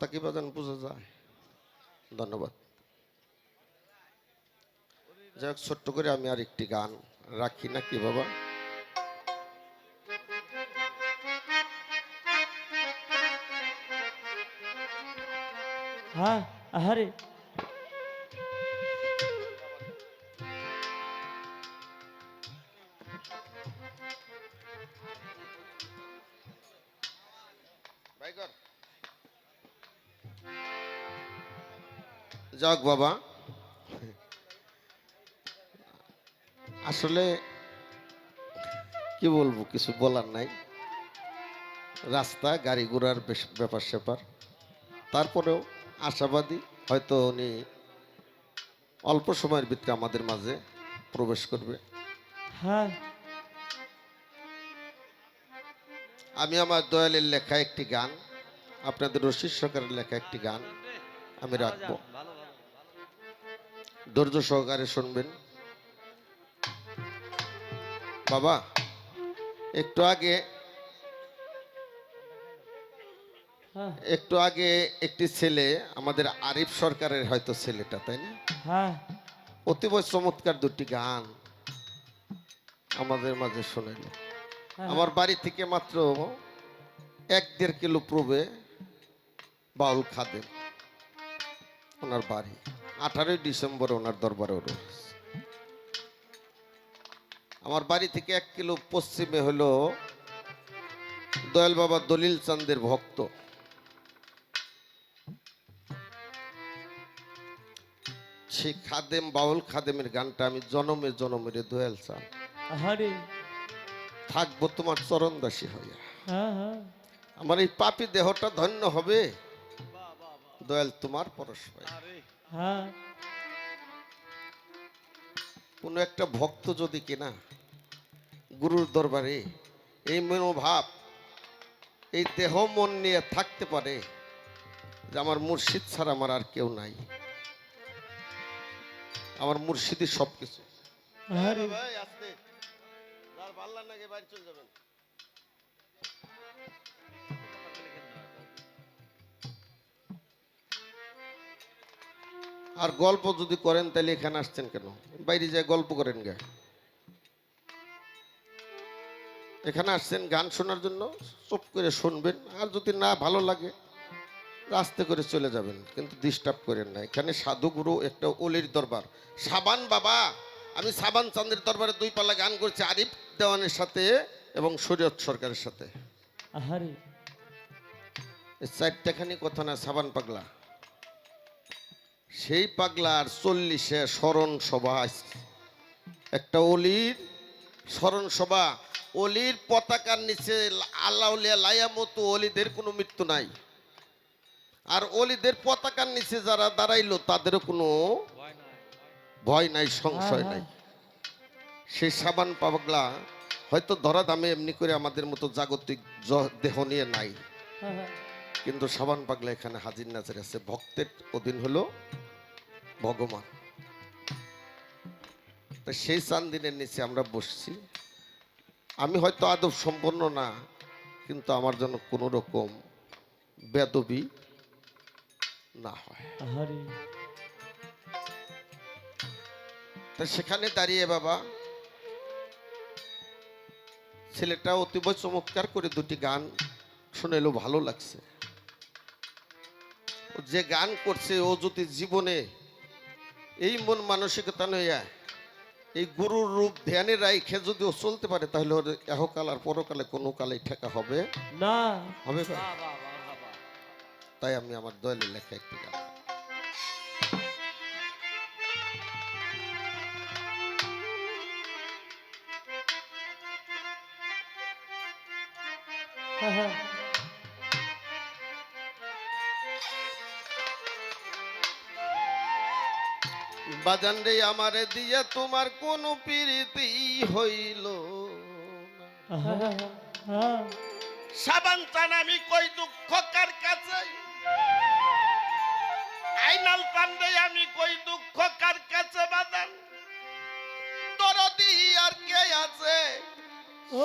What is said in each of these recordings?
কথা কি বাজান বোঝা যায় ধন্যবাদ যাই হোক ছোট্ট করে আমি আর একটি গান রাখি না কি বাবা হ্যাঁ আহারে যাক বাবা। আসলে কি বলব কিছু বলার নাই। রাস্তা গাড়ি ঘোড়ার বেশ- ব্যাপার স্যাপার। তারপরেও আশাবাদী হয়তো উনি অল্প সময়ের ভিতরে আমাদের মাঝে প্রবেশ করবে। হ্যাঁ। আমি আমার দয়ালের লেখা একটি গান আপনাদের রশিদ সরকারের লেখা একটি গান আমি রাখব। ধৈর্য সহকারে শুনবেন। বাবা একটু আগে হ্যাঁ। একটু আগে একটি ছেলে আমাদের আরিফ সরকারের হয়তো ছেলেটা তাই না? হ্যাঁ। অতীব চমৎকার দুটি গান আমাদের মাঝে শোনাইল। হ্যাঁ। আমার বাড়ি থেকে মাত্র এক দেড় কিলো পূর্বে বাউল খাদেম ওনার বাড়ি। আঠারোই ডিসেম্বর ওনার দরবারে রয়েছে আমার বাড়ি থেকে এক কিলো পশ্চিমে হলো দয়াল বাবা দলিল চান্দের ভক্ত। সেই খাদেম বাউল খাদেমের গানটা আমি জনমে জনমের দয়াল চান থাকব তোমার চরণ দাসী হইয়া। হ্যাঁ হ্যাঁ। আমার এই পাপি দেহটা ধন্য হবে। দয়াল তোমার পরশ পাই হ্যাঁ। কোনো একটা ভক্ত যদি কিনা গুরুর দরবারে এই মনোভাব এই দেহ মন নিয়ে থাকতে পারে যে আমার মুর্শিদ ছাড়া আমার আর কেউ নাই। আমার মুর্শিদই সব কিছু ভাই আসতে। যার ভালো লাগে বাইরে চলে যাবেন? আর গল্প যদি করেন তাহলে এখানে আসছেন কেন? বাইরে যায় গল্প করেন গে। এখানে আসছেন গান শোনার জন্য চুপ করে শুনবেন আর যদি না ভালো লাগে আস্তে করে চলে যাবেন কিন্তু ডিস্টার্ব করেন না। এখানে সাধুগুরু একটা অলির দরবার। সাবান বাবা আমি সাবান চান্দের দরবারে দুই পাল্লা গান করছি আরিফ দেওয়ানের সাথে এবং শরীয়ত সরকারের সাথে। চারটাখানি কথা না সাবান পাগলা। সেই পাগলার চল্লিশে স্মরণ সভা আসছে। একটা অলির স্মরণ সভা অলির পতাকার নিচে আল্লাহ লাইয়া মতো অলিদের কোনো মৃত্যু নাই। আর অলিদের পতাকার নিচে যারা দাঁড়াইলো তাদেরও কোনো ভয় নাই সংশয় নাই। সেই সাবান পাগলা হয়তো ধরা দামে এমনি করে আমাদের মতো জাগতিক দেহ নিয়ে নাই। হ্যাঁ হ্যাঁ। কিন্তু সাবান পাগলা এখানে হাজির নাচের আছে। ভক্তের অধীন হলো ভগবান। তা সেই চান্দিনের নিচে আমরা বসছি। আমি হয়তো আদব সম্পন্ন না কিন্তু আমার জন্য কোনো রকম বেদবি না হয়। তা সেখানে দাঁড়িয়ে বাবা ছেলেটা অতীব চমৎকার করে দুটি গান শুনেলো ভালো লাগছে। যে গান করছে ও যদি জীবনে এই মন মানসিকতা নইয়া এই গুরুর রূপ ধ্যানে রাইখে যদি ও চলতে পারে তাহলে ওর এহকাল আর পরকালে কোনো কালে ঠেকা হবে? না। হবে তাই আমি আমার দয়ালের লেখা একটি গান। বাজান রে আমারে দিয়ে তোমার কোন প্রীতি হইল সাবান চান আমি কই দুঃখ কার কাছে? আইনাল পান্ডে আমি কই দুঃখ কার কাছে বাদান দরদি আর কে আছে।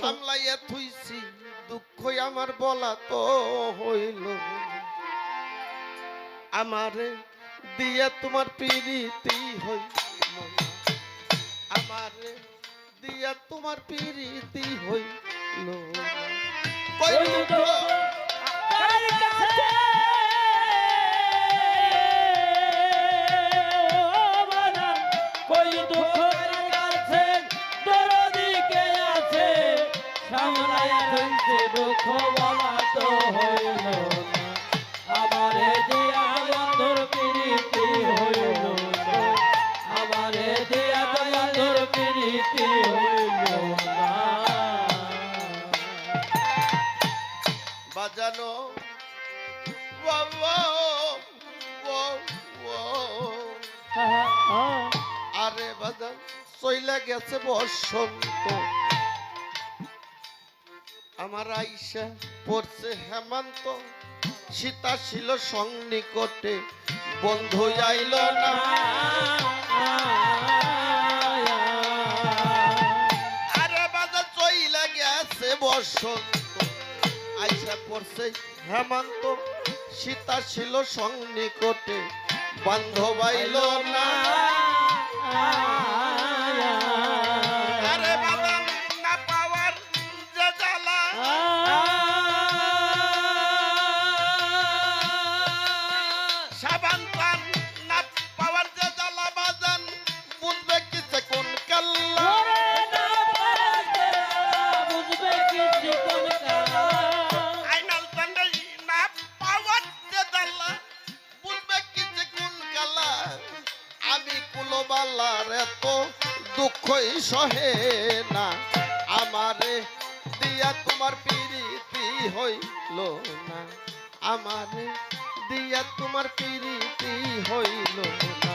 সামলাইয়া থুইছি দুঃখ আমার বলা তো হইল আমারে দিয়া তোমার প্রীতি হইল না আমারে দিয়া তোমার প্রীতি হইল না। কই ওই চইলা গেছে বসন্ত। আমার আইসা পড়ছে হেমন্ত, সীতা ছিল সংনিকটে বন্ধু আইল না। আরে বাজান চইলা গেছে বসন্ত। আইসা পড়ছে হেমন্ত, সীতা ছিল বান্ধব আইল না। সহে না। আমারে দিয়া তোমার প্রীতি হইল না। আমারে দিয়া তোমার প্রীতি হইল না।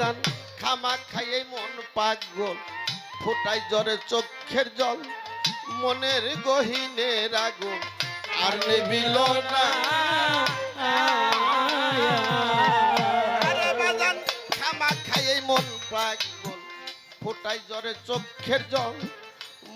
বাদান খামা খাইয়ে মন পাগল ফোটাই জ্বরে চোখের জল, মনের গহিনের আগুন। আর নিবিল না। মন ফোটাই জ্বরে চোখের জল,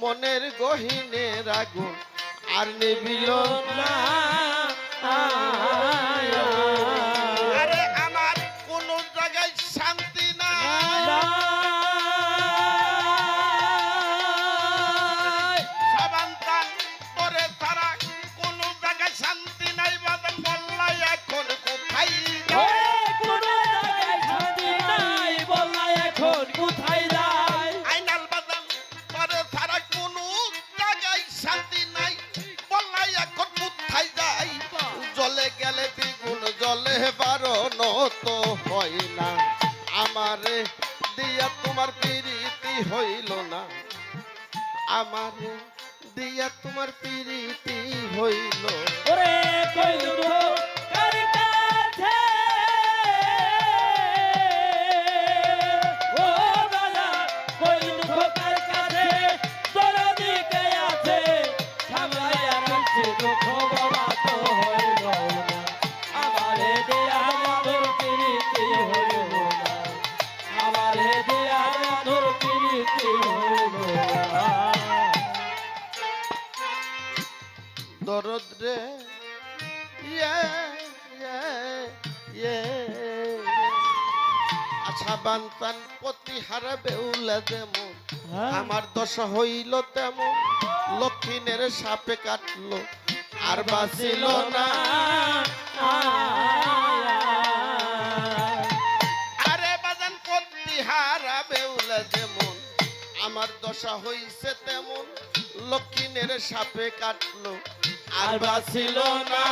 মনের গহিনের আগুন। আর নিবিল না। তোমার প্রীতি হইল না। আমার দিয়া তোমার প্রীতি হইল। ওরে কই দরদ রে। ইয়ে ইয়ে ইয়ে। আচ্ছা বান্তান প্রতি হারা বেউলা যেমন আমার দশা হইল তেমন। লক্ষিণের সাপে কাটলো। আর বাঁচিল না। আরে বাজান প্রতি হারা বেউলা যেমন আমার দশা হইছে তেমন। লক্ষিণের সাপে কাটলো। আর বাঁচিল না।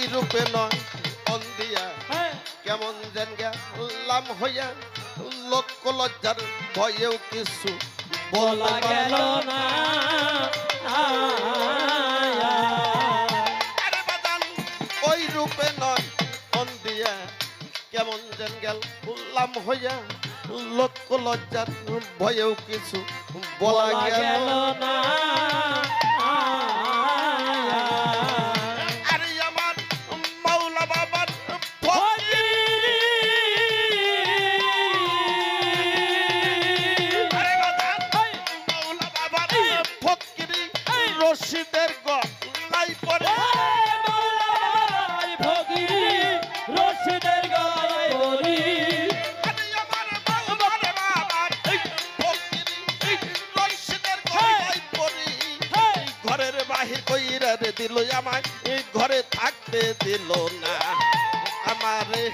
ওই রূপে নয় অন্দিয়া হ্যাঁ। কেমন যেন গেলাম হইয়া লক্ষ লজ্জার ভয়েও কিছু বলা গেল না। ওই রূপে নয় অন্দিয়া কেমন যেন গেলাম হইয়া লক্ষ লজ্জার ভয়েও কিছু বলা গেল গেল না। দিল না। আমারে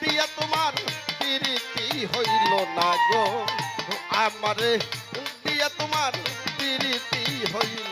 দিয়া তোমার প্রীতি হইল না গো। আমারে দিয়া তোমার প্রীতি হইল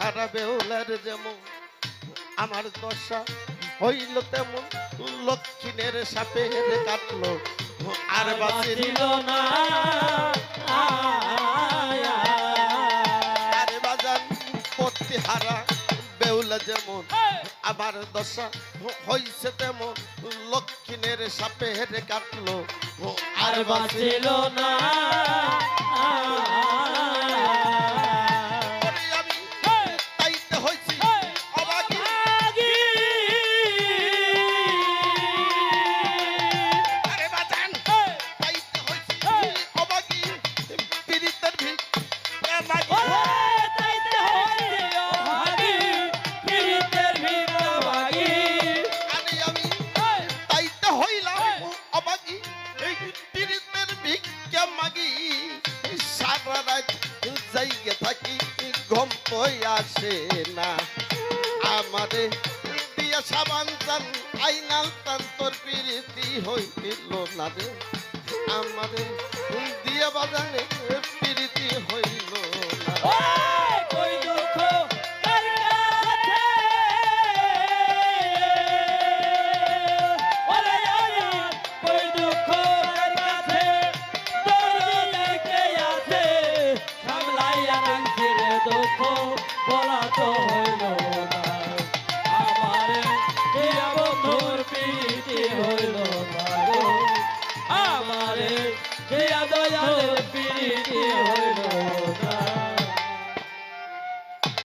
হারা বেউলার যেমন আমার দশা হইল তেমন লক্ষ্মীনের সাপের কাটলো আর বাঁচিল না। আরে বাজান পত্তি হারা বেউলা যেমন আমার দশা হইছে তেমন লক্ষ্মীনের সাপের কাটলো আর বাঁচিল না। ঘুম তো আসে না? আমারে দিয়া সাবান চান, আইনাল তান তোর প্রীতি হইল না রে। আমারে দিয়া বাজানে প্রীতি হইল না।